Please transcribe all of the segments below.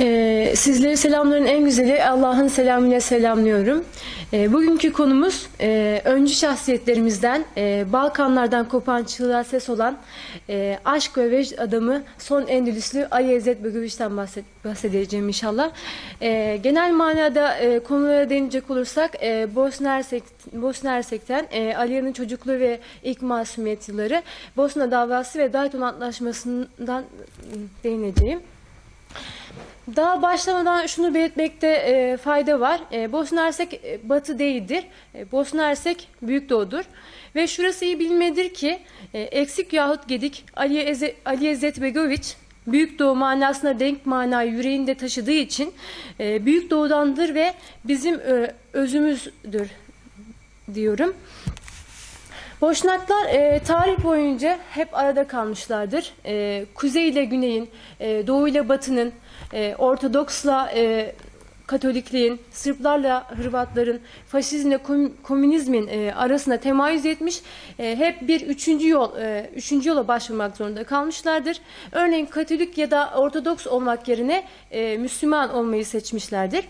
Ee, sizleri selamların en güzeli Allah'ın selamıyla selamlıyorum. Ee, bugünkü konumuz e, öncü şahsiyetlerimizden e, Balkanlardan kopan çığlığa ses olan e, aşk ve vecd adamı son Endülüslü Ali İzzet Begoviç'ten bahset- bahsedeceğim inşallah. E, genel manada e, konulara değinecek olursak e, Bosna Hersek Bosna Hersek'ten e, Aliya'nın çocukluğu ve ilk masumiyet yılları, Bosna davası ve Dayton Antlaşması'ndan değineceğim. Daha başlamadan şunu belirtmekte e, fayda var. E, Bosna Hersek e, batı değildir. E, Bosna Hersek büyük doğudur. Ve şurası iyi bilmedir ki e, eksik yahut gedik Ali, Eze, Ali İzzet Begoviç büyük doğu manasına denk manayı yüreğinde taşıdığı için e, büyük doğudandır ve bizim e, özümüzdür diyorum. Boşnaklar e, tarih boyunca hep arada kalmışlardır. E, kuzey ile güneyin, e, doğu ile batının, e, Ortodoksla e, Katolikliğin, Sırplarla Hırvatların, faşizmle kom- komünizmin e, arasında temayüz etmiş, e, hep bir üçüncü yol, e, üçüncü yola başvurmak zorunda kalmışlardır. Örneğin Katolik ya da Ortodoks olmak yerine e, Müslüman olmayı seçmişlerdir.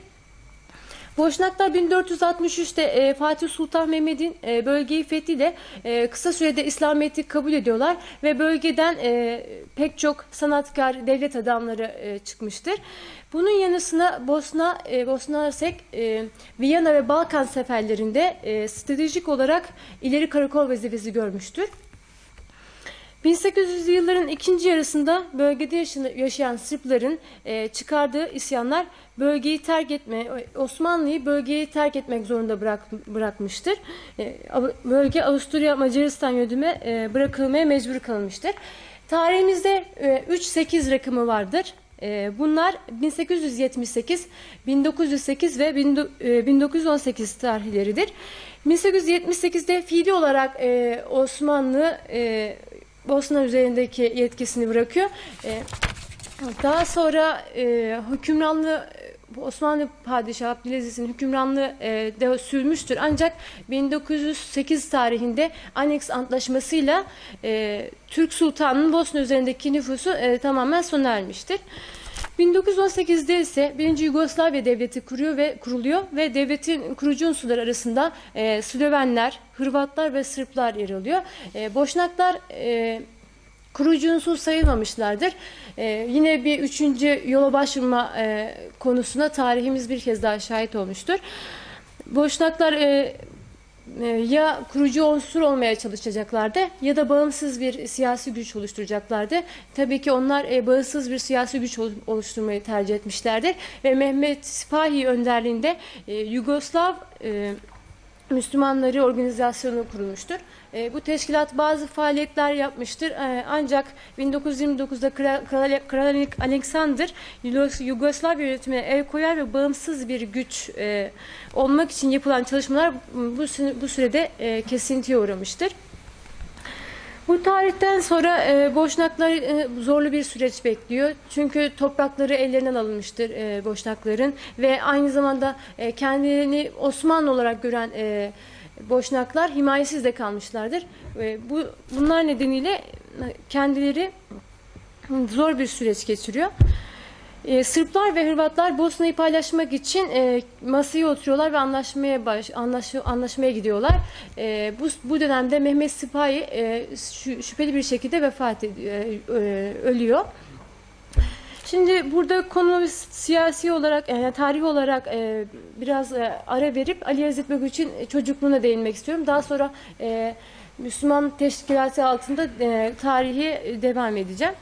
Boşnaklar 1463'te e, Fatih Sultan Mehmet'in e, bölgeyi fethiyle e, kısa sürede İslamiyet'i kabul ediyorlar ve bölgeden e, pek çok sanatkar, devlet adamları e, çıkmıştır. Bunun yanı sıra Bosna, e, Bosna Hersek, e, Viyana ve Balkan seferlerinde e, stratejik olarak ileri karakol vazifesi görmüştür. 1800'lü yılların ikinci yarısında bölgede yaşayan Sırpların e, çıkardığı isyanlar bölgeyi terk etme, Osmanlı'yı bölgeyi terk etmek zorunda bırak, bırakmıştır. E, bölge Avusturya Macaristan yönetime e, bırakılmaya mecbur kalmıştır. Tarihimizde e, 3-8 rakamı vardır. Bunlar 1878, 1908 ve 19- e, 1918 tarihleridir. 1878'de fiili olarak Osmanlı Bosna üzerindeki yetkisini bırakıyor. E, daha sonra e, hükümranlığı Osmanlı Padişahı Abdülaziz'in hükümranlığı e, de sürmüştür. Ancak 1908 tarihinde Aneks Antlaşması'yla e, Türk Sultanı'nın Bosna üzerindeki nüfusu e, tamamen sona ermiştir. 1918'de ise 1. Yugoslavya Devleti kuruyor ve kuruluyor ve devletin kurucu unsurları arasında e, Slovenler, Hırvatlar ve Sırplar yer alıyor. E, Boşnaklar e, kurucu unsur sayılmamışlardır. Ee, yine bir üçüncü yola başvurma e, konusuna tarihimiz bir kez daha şahit olmuştur. Boşnaklar e, e, ya kurucu unsur olmaya çalışacaklardı ya da bağımsız bir siyasi güç oluşturacaklardı. Tabii ki onlar e, bağımsız bir siyasi güç ol- oluşturmayı tercih etmişlerdir ve Mehmet Sipahi önderliğinde e, Yugoslav e, Müslümanları organizasyonu kurulmuştur. E, bu teşkilat bazı faaliyetler yapmıştır. E, ancak 1929'da Kral, Kral, Alexander Yugos- Yugoslavya yönetimine el koyar ve bağımsız bir güç e, olmak için yapılan çalışmalar bu, bu sürede e, kesintiye uğramıştır. Bu tarihten sonra e, Boşnaklar e, zorlu bir süreç bekliyor. Çünkü toprakları ellerinden alınmıştır e, Boşnakların ve aynı zamanda e, kendilerini Osmanlı olarak gören e, Boşnaklar himayesiz de kalmışlardır. E, bu bunlar nedeniyle e, kendileri zor bir süreç geçiriyor. E, Sırplar ve Hırvatlar Bosna'yı paylaşmak için e, masaya oturuyorlar ve anlaşmaya baş, anlaş, anlaşmaya gidiyorlar. E, bu, bu dönemde Mehmet Sipahi e, şü- şüpheli bir şekilde vefat ediyor, e, ölüyor. Şimdi burada konu siyasi olarak, yani tarihi olarak e, biraz e, ara verip Ali İzzet Begoviç'in çocukluğuna değinmek istiyorum. Daha sonra e, Müslüman Teşkilatı altında e, tarihi devam edeceğim.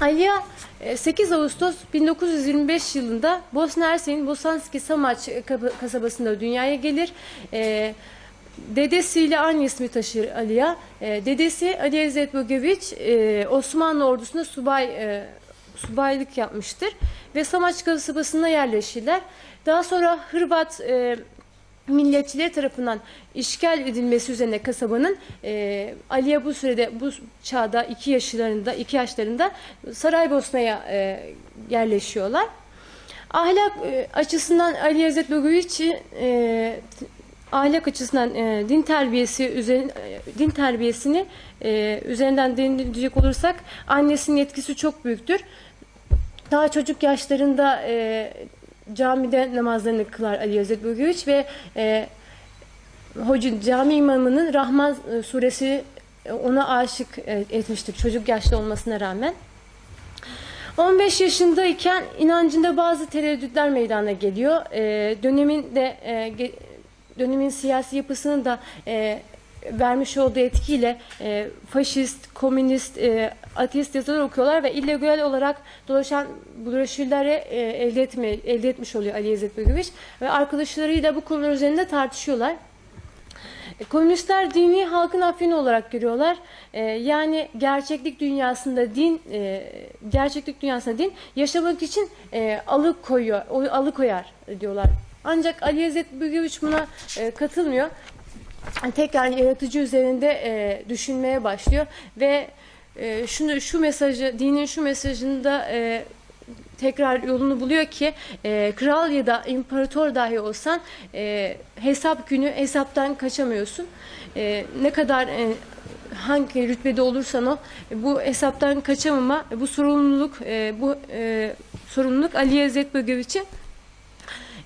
Aliya e, 8 Ağustos 1925 yılında Bosna Hersek'in Bosanski Samaç kaba- kasabasında dünyaya gelir. E, Dedesiyle aynı ismi taşır Aliya. E, dedesi Ali İzzet Begoviç e, Osmanlı ordusunda subay e, subaylık yapmıştır ve Samaç kasabasına yerleşirler. Daha sonra Hırvat e, milliyetçiler tarafından işgal edilmesi üzerine kasabanın e, Aliye bu sürede bu çağda iki yaşlarında iki yaşlarında Saraybosna'ya e, yerleşiyorlar. Ahlak e, açısından Ali İzzet Begoviç'i e, ahlak açısından e, din terbiyesi üzerine e, din terbiyesini e, üzerinden değinecek olursak annesinin etkisi çok büyüktür. daha çocuk yaşlarında e, camide namazlarını kılar Ali Yazet Bölgeviç ve e, hoca cami imamının Rahman e, suresi e, ona aşık e, etmiştir çocuk yaşta olmasına rağmen. 15 yaşındayken inancında bazı tereddütler meydana geliyor. E, dönemin de e, dönemin siyasi yapısının da e, vermiş olduğu etkiyle e, faşist, komünist, e, ateist yazılar okuyorlar ve illegal olarak dolaşan broşürleri e, elde etme, elde etmiş oluyor Ali İzzet Begoviç ve arkadaşlarıyla bu konular üzerinde tartışıyorlar. E, Komünistler dini halkın affini olarak görüyorlar. E, yani gerçeklik dünyasında din, e, gerçeklik dünyasında din yaşamak için e, alıkoyuyor, alıkoyar diyorlar. Ancak Ali İzzet Bülgeviç buna e, katılmıyor. Tekrar yaratıcı üzerinde e, düşünmeye başlıyor ve e, şunu şu mesajı, dinin şu mesajında e, tekrar yolunu buluyor ki e, kral ya da imparator dahi olsan e, hesap günü hesaptan kaçamıyorsun. E, ne kadar e, hangi rütbede olursan o e, bu hesaptan kaçamama, bu sorumluluk e, bu e, sorumluluk Ali İzzet Bögeviç'e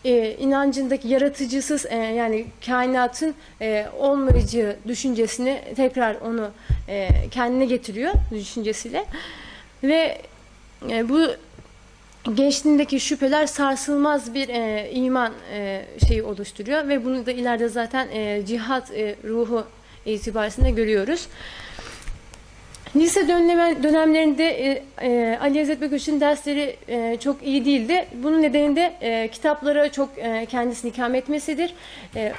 e, inancındaki yaratıcısız e, yani kainatın e, olmayacağı düşüncesini tekrar onu e, kendine getiriyor düşüncesiyle ve e, bu gençliğindeki şüpheler sarsılmaz bir e, iman e, şeyi oluşturuyor ve bunu da ileride zaten e, cihat e, ruhu itibaresinde görüyoruz. Lise dönemi, dönemlerinde e, e, Ali İzzet Bektaş'ın dersleri e, çok iyi değildi. Bunun nedeni de e, kitaplara çok e, kendisini ikame etmesidir. E,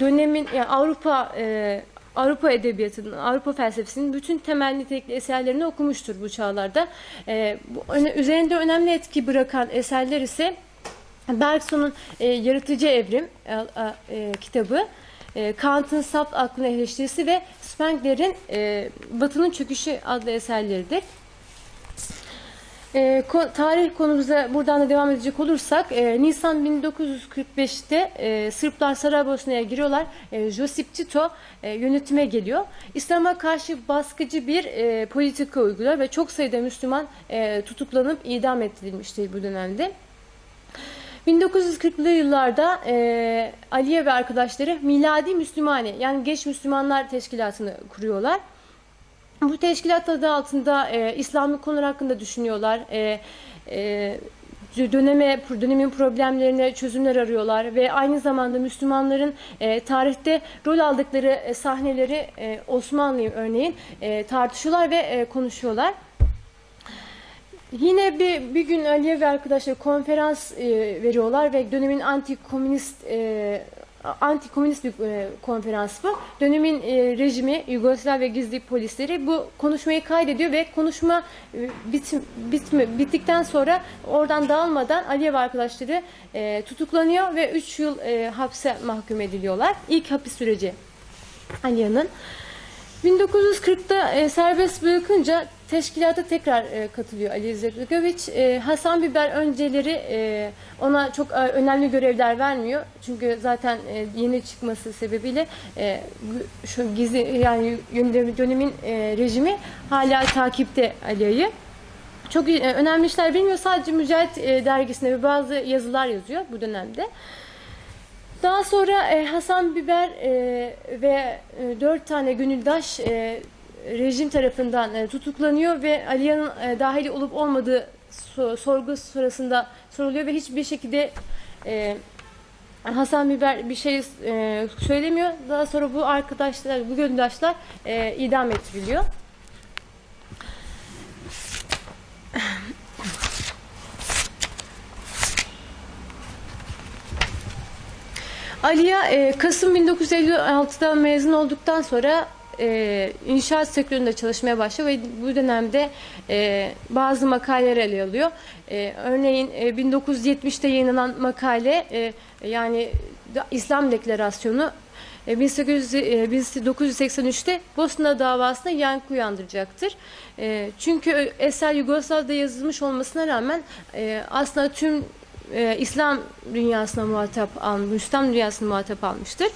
dönemin yani Avrupa e, Avrupa edebiyatının, Avrupa felsefesinin bütün temel nitelikli eserlerini okumuştur bu çağlarda. E, bu, üzerinde önemli etki bırakan eserler ise Bergson'un e, Yaratıcı Evrim e, e, kitabı, e, Kant'ın Saf Aklına Eleştirisi ve Spengler'in e, Batı'nın Çöküşü adlı eserleridir. E, tarih konumuza buradan da devam edecek olursak e, Nisan 1945'te e, Sırplar Saraybosna'ya giriyorlar. Josip Tito yönetime geliyor. İslam'a karşı baskıcı bir e, politika uyguluyor ve çok sayıda Müslüman tutuklanıp idam edilmiştir bu dönemde. 1940'lı yıllarda e, Aliye ve arkadaşları Miladi Müslümane yani Genç Müslümanlar Teşkilatı'nı kuruyorlar. Bu teşkilat adı altında e, İslami konular hakkında düşünüyorlar. E, e, döneme dönemin problemlerine çözümler arıyorlar ve aynı zamanda Müslümanların e, tarihte rol aldıkları e, sahneleri e, Osmanlı örneğin e, tartışıyorlar ve e, konuşuyorlar. Yine bir, bir gün Aliye ve arkadaşlar konferans e, veriyorlar ve dönemin anti-komünist e, anti-komünist bir e, konferans bu. Dönemin e, rejimi, Yugoslavya gizli polisleri bu konuşmayı kaydediyor ve konuşma e, bit, bitme, bittikten sonra oradan dağılmadan Aliye ve arkadaşları e, tutuklanıyor ve 3 yıl e, hapse mahkum ediliyorlar. İlk hapis süreci Aliye'nin. 1940'da e, serbest bırakınca teşkilata tekrar e, katılıyor Ali İzzet Begoviç. E, Hasan Biber önceleri e, ona çok e, önemli görevler vermiyor. Çünkü zaten e, yeni çıkması sebebiyle e, şu gizli yani dönemin e, rejimi hala takipte Ali'yi. Çok e, önemli işler bilmiyor. Sadece Mücahit e, dergisinde bazı yazılar yazıyor bu dönemde. Daha sonra e, Hasan Biber e, ve e, dört tane gönüldaş e, rejim tarafından e, tutuklanıyor ve Aliye'nin e, dahil olup olmadığı so- sorgu sırasında soruluyor ve hiçbir şekilde e, Hasan Biber bir şey e, söylemiyor. Daha sonra bu arkadaşlar, bu gönüldaşlar e, idam ettiriliyor. Aliye e, Kasım 1956'da mezun olduktan sonra e, inşaat sektöründe çalışmaya başlıyor ve bu dönemde e, bazı makaleler ele alıyor. E, örneğin e, 1970'te yayınlanan makale e, yani İslam Deklarasyonu e, 1800 e, 1983'te Bosna davasında yankı uyandıracaktır. E, Çünkü eser Yugoslav'da yazılmış olmasına rağmen e, aslında tüm e, İslam dünyasına muhatap almış, İslam dünyasına muhatap almıştır.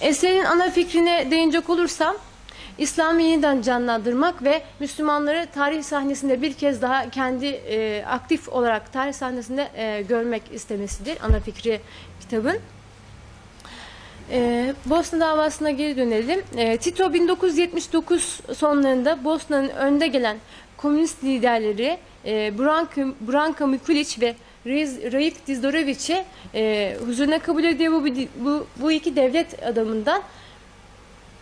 Eserin ana fikrine değinecek olursam, İslam'ı yeniden canlandırmak ve Müslümanları tarih sahnesinde bir kez daha kendi e, aktif olarak tarih sahnesinde e, görmek istemesidir ana fikri kitabın. Ee, Bosna davasına geri dönelim. Ee, Tito 1979 sonlarında Bosna'nın önde gelen komünist liderleri e, Branko, Branko Mikulic ve Raif Dizdoroviç'i e, huzuruna kabul ediyor. Bu, bu, bu iki devlet adamından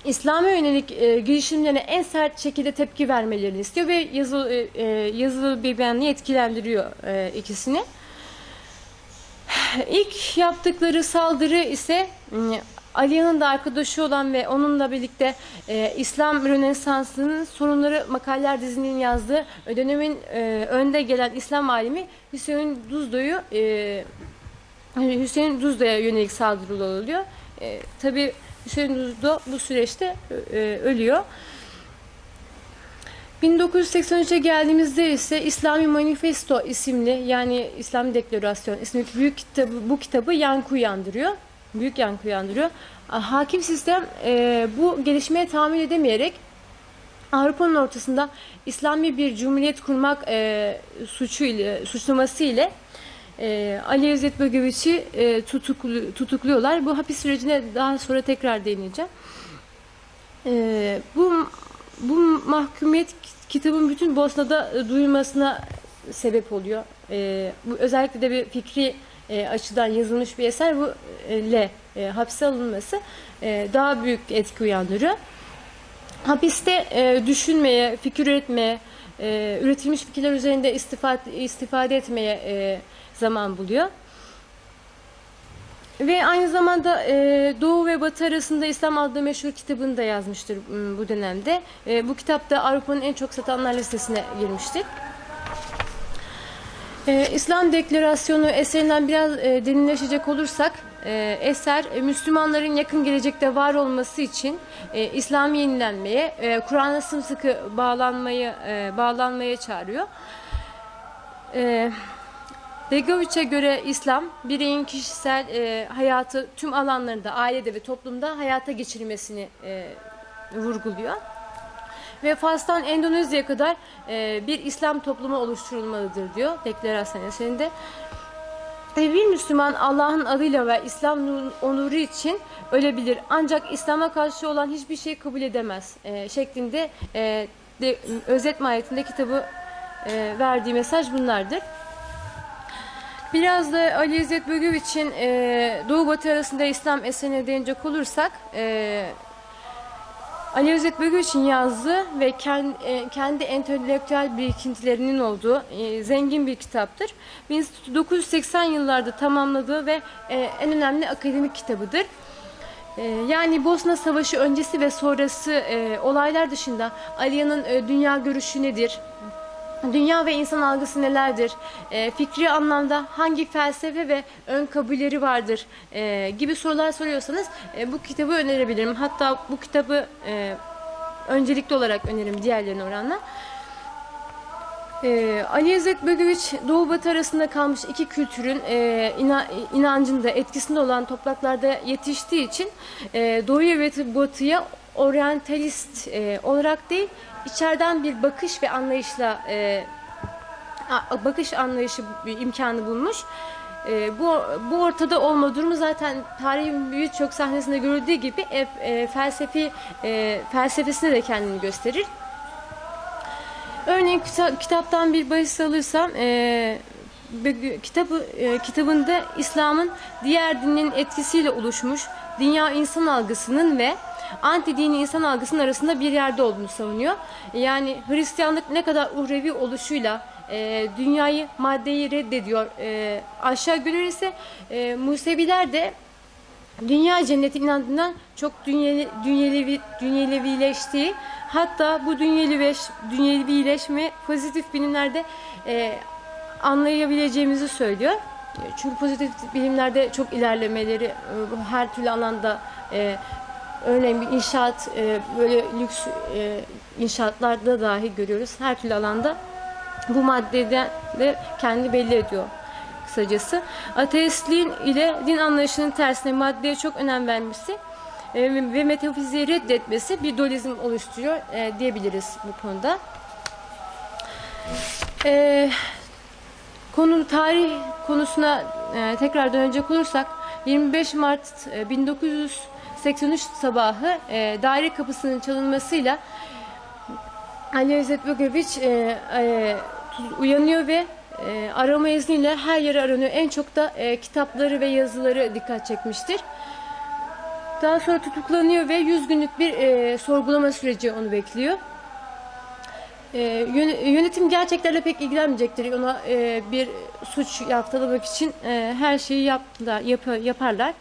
İslam'a yönelik e, girişimlerine en sert şekilde tepki vermelerini istiyor ve yazılı, e, e, yazılı bir beyanla etkilendiriyor e, ikisini. İlk yaptıkları saldırı ise Ali'nin de arkadaşı olan ve onunla birlikte e, İslam Rönesansı'nın sorunları makaleler dizinin yazdığı e, dönemin e, önde gelen İslam alimi Hüseyin Duzdo'yu e, Hüseyin Duzdo'ya yönelik saldırılar oluyor. E, Tabi Hüseyin Duzdo bu süreçte e, ölüyor. 1983'e geldiğimizde ise İslami Manifesto isimli yani İslam Deklarasyon isimli büyük kitabı, bu kitabı yankı uyandırıyor. Büyük yankı uyandırıyor. Hakim sistem e, bu gelişmeye tahammül edemeyerek Avrupa'nın ortasında İslami bir cumhuriyet kurmak e, suçu ile suçlaması ile e, Ali İzzet Bögeviç'i e, tutuklu, tutukluyorlar. Bu hapis sürecine daha sonra tekrar değineceğim. E, bu bu mahkumiyet kitabın bütün Bosna'da e, duyulmasına sebep oluyor. E, bu özellikle de bir fikri e, açıdan yazılmış bir eser bu e, ile e, hapse alınması e, daha büyük etki uyandırıyor. Hapiste e, düşünmeye, fikir üretmeye, e, üretilmiş fikirler üzerinde istifade, istifade etmeye e, zaman buluyor. Ve aynı zamanda e, Doğu ve Batı arasında İslam adlı meşhur kitabını da yazmıştır bu dönemde. E, bu kitap da Avrupa'nın en çok satanlar listesine girmiştir. E, İslam Deklarasyonu eserinden biraz e, derinleşecek olursak, e, eser e, Müslümanların yakın gelecekte var olması için e, İslam'ı yenilenmeye, e, Kur'an'a sımsıkı bağlanmayı e, bağlanmaya çağırıyor. E, Begoviç'e göre İslam, bireyin kişisel e, hayatı tüm alanlarında, ailede ve toplumda hayata geçirilmesini e, vurguluyor. Ve Fas'tan Endonezya'ya kadar e, bir İslam toplumu oluşturulmalıdır diyor deklarasyon eserinde. Ve bir Müslüman Allah'ın adıyla ve İslam nur- onuru için ölebilir. Ancak İslam'a karşı olan hiçbir şey kabul edemez e, şeklinde e, de, özet mahiyetinde kitabı e, verdiği mesaj bunlardır. Biraz da Ali İzzet Bögöviç'in e, Doğu Batı arasında İslam eserine değinecek olursak e, Ali İzzet Bögöviç'in yazdığı ve kendi, kendi entelektüel birikintilerinin olduğu e, zengin bir kitaptır. 1980 yıllarda tamamladığı ve e, en önemli akademik kitabıdır. E, Yani Bosna Savaşı öncesi ve sonrası e, olaylar dışında Aliya'nın e, dünya görüşü nedir? Dünya ve insan algısı nelerdir? E, fikri anlamda hangi felsefe ve ön kabulleri vardır? E, gibi sorular soruyorsanız e, bu kitabı önerebilirim. Hatta bu kitabı e, öncelikli olarak öneririm diğerlerine oranla. Ee, Ali İzzet Bögüviç Doğu Batı arasında kalmış iki kültürün e, ina- inancında etkisinde olan topraklarda yetiştiği için e, Doğu'ya ve Batı'ya oryantalist e, olarak değil içeriden bir bakış ve anlayışla e, bakış anlayışı imkanı bulmuş. E, bu bu ortada olma durumu zaten tarihin birçok sahnesinde görüldüğü gibi e, e, felsefi e, felsefesine de kendini gösterir. Örneğin kita- kitaptan bir bahis alırsam e, kitabı e, kitabında İslam'ın diğer dinin etkisiyle oluşmuş dünya insan algısının ve anti dini insan algısının arasında bir yerde olduğunu savunuyor. Yani Hristiyanlık ne kadar uhrevi oluşuyla e, dünyayı maddeyi reddediyor. E, aşağı göre ise e, Museviler de dünya cenneti inandığından çok dünyeli, dünyelevi, dünyelevileştiği hatta bu dünyelevileş, dünyevileşme pozitif bilimlerde e, anlayabileceğimizi söylüyor. E, Çünkü pozitif bilimlerde çok ilerlemeleri e, her türlü alanda e, örneğin bir inşaat e, böyle lüks e, inşaatlarda dahi görüyoruz. Her türlü alanda bu maddeden de kendi belli ediyor kısacası. Ateistliğin ile din anlayışının tersine maddeye çok önem vermesi e, ve metafiziği reddetmesi bir dualizm oluşturuyor e, diyebiliriz bu konuda. E, konu tarih konusuna e, tekrar dönecek olursak 25 Mart e, 1983 sabahı e, daire kapısının çalınmasıyla Ali İzzet Bögeviç e, e, uyanıyor ve e, arama izniyle her yere aranıyor. En çok da e, kitapları ve yazıları dikkat çekmiştir. Daha sonra tutuklanıyor ve 100 günlük bir e, sorgulama süreci onu bekliyor. E, yön- yönetim gerçeklerle pek ilgilenmeyecektir. Ona e, bir suç yaftalamak için e, her şeyi yaptılar, yapı- yaparlar.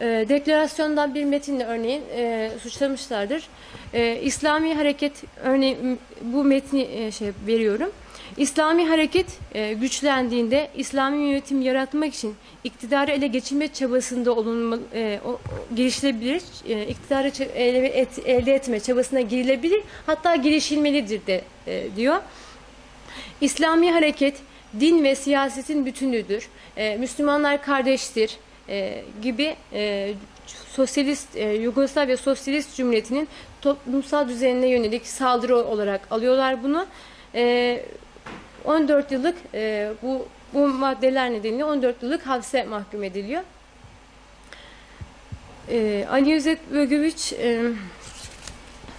E, deklarasyondan bir metinle örneğin e, suçlamışlardır. E, İslami hareket örneğin bu metni e, şey veriyorum. İslami hareket e, güçlendiğinde İslami yönetim yaratmak için iktidarı ele geçirme çabasında olunma, e, o, girişilebilir. E, iktidarı ele, et- elde etme çabasına girilebilir. Hatta girişilmelidir de e, diyor. İslami hareket din ve siyasetin bütünüdür. E, Müslümanlar kardeştir e, gibi e, sosyalist e, Yugoslavya Sosyalist Cumhuriyeti'nin toplumsal düzenine yönelik saldırı olarak alıyorlar bunu. E, 14 yıllık e, bu bu maddeler nedeniyle 14 yıllık hapse mahkum ediliyor. E, Ali İzzet Bögüviç e,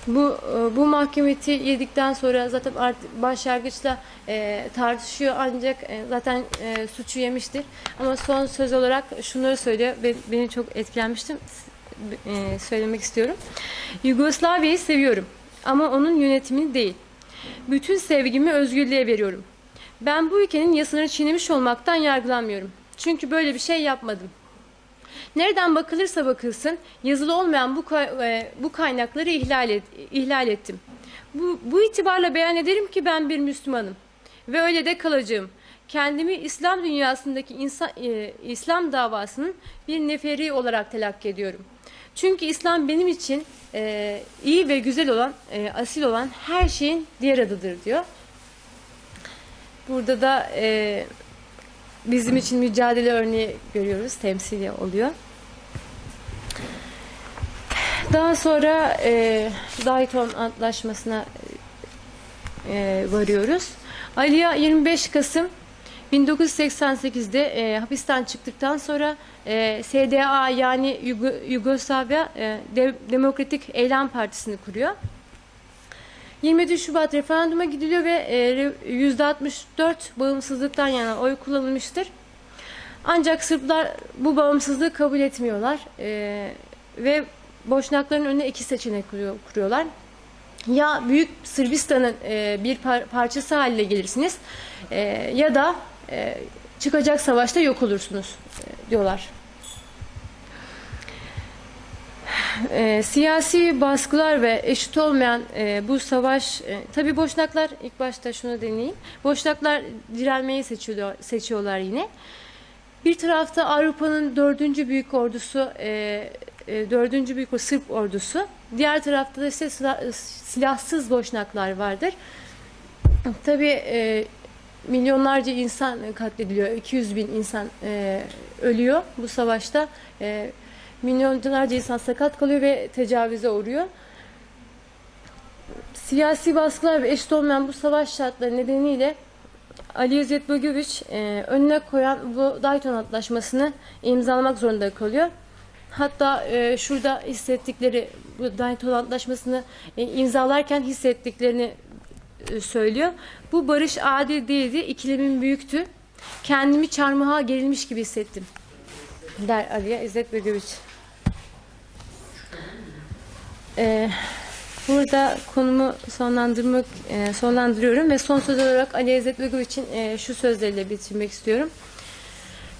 bu e, bu mahkemeti yedikten sonra zaten artık başlangıçta e, tartışıyor ancak e, zaten e, suçu yemiştir. Ama son söz olarak şunları söylüyor ve beni çok etkilenmiştim. E, söylemek istiyorum. Yugoslavya'yı seviyorum ama onun yönetimini değil. Bütün sevgimi özgürlüğe veriyorum. Ben bu ülkenin yasını çiğnemiş olmaktan yargılanmıyorum. Çünkü böyle bir şey yapmadım. Nereden bakılırsa bakılsın yazılı olmayan bu e, bu kaynakları ihlal et, ihlal ettim. Bu, bu itibarla beyan ederim ki ben bir Müslümanım ve öyle de kalacağım. Kendimi İslam dünyasındaki insan, e, İslam davasının bir neferi olarak telakki ediyorum. Çünkü İslam benim için e, iyi ve güzel olan, e, asil olan her şeyin diğer adıdır diyor. Burada da e, bizim için mücadele örneği görüyoruz, temsili oluyor. Daha sonra e, Dayton Antlaşması'na e, varıyoruz. Aliya 25 Kasım 1988'de e, hapisten çıktıktan sonra e, SDA yani Yugo- Yugoslavya e, De- Demokratik Eylem Partisi'ni kuruyor. 27 Şubat referanduma gidiliyor ve e, re- %64 bağımsızlıktan yana oy kullanılmıştır. Ancak Sırplar bu bağımsızlığı kabul etmiyorlar e, ve Boşnakların önüne iki seçenek kuruyor- kuruyorlar. Ya Büyük Sırbistan'ın e, bir par- parçası haline gelirsiniz e, ya da e, çıkacak savaşta yok olursunuz e, diyorlar. E, siyasi baskılar ve eşit olmayan e, bu savaş, e, tabi Boşnaklar ilk başta şunu deneyeyim. Boşnaklar direnmeyi seçiyorlar, seçiyorlar yine. Bir tarafta Avrupa'nın dördüncü büyük ordusu, e, e, dördüncü büyük o Sırp ordusu. Diğer tarafta da ise sila- silahsız Boşnaklar vardır. Tabii e, milyonlarca insan katlediliyor. 200 bin insan e, ölüyor bu savaşta. E, milyonlarca insan sakat kalıyor ve tecavüze uğruyor. Siyasi baskılar ve eşit olmayan bu savaş şartları nedeniyle Ali İzzet Bögüviç e, önüne koyan bu Dayton Antlaşması'nı imzalamak zorunda kalıyor. Hatta e, şurada hissettikleri bu Dayton Antlaşması'nı e, imzalarken hissettiklerini e, söylüyor. Bu barış adil değildi, ikilemin büyüktü. Kendimi çarmıha gerilmiş gibi hissettim. Der Aliye İzzet Bögüviç. E, burada konumu sonlandırmak e, sonlandırıyorum ve son söz olarak Ali İzzet Bögüviç'in e, şu sözleriyle bitirmek istiyorum.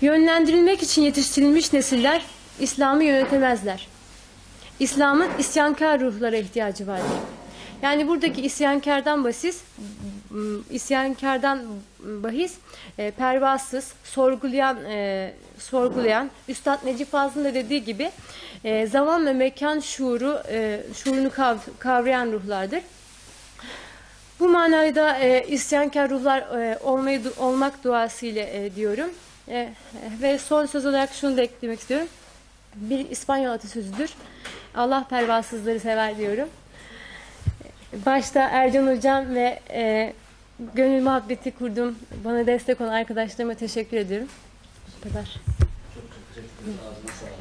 Yönlendirilmek için yetiştirilmiş nesiller İslam'ı yönetemezler. İslam'ın isyankar ruhlara ihtiyacı vardır. Yani buradaki isyankardan basis, isyankardan bahis, e, pervasız, sorgulayan, e, sorgulayan, Üstad Necip Fazıl'ın da dediği gibi e, zaman ve mekan şuuru, e, şuurunu kav- kavrayan ruhlardır. Bu manada e, isyankar ruhlar e, olmayı olmak duasıyla e, diyorum. E, ve son söz olarak şunu da eklemek istiyorum. Bir İspanyol atasözüdür. Allah pervasızları sever diyorum. Başta Ercan Hocam ve e, gönül muhabbeti kurduğum, bana destek olan arkadaşlarıma teşekkür ediyorum. Bu kadar. Çok teşekkür ederim. Ağzına sağlık.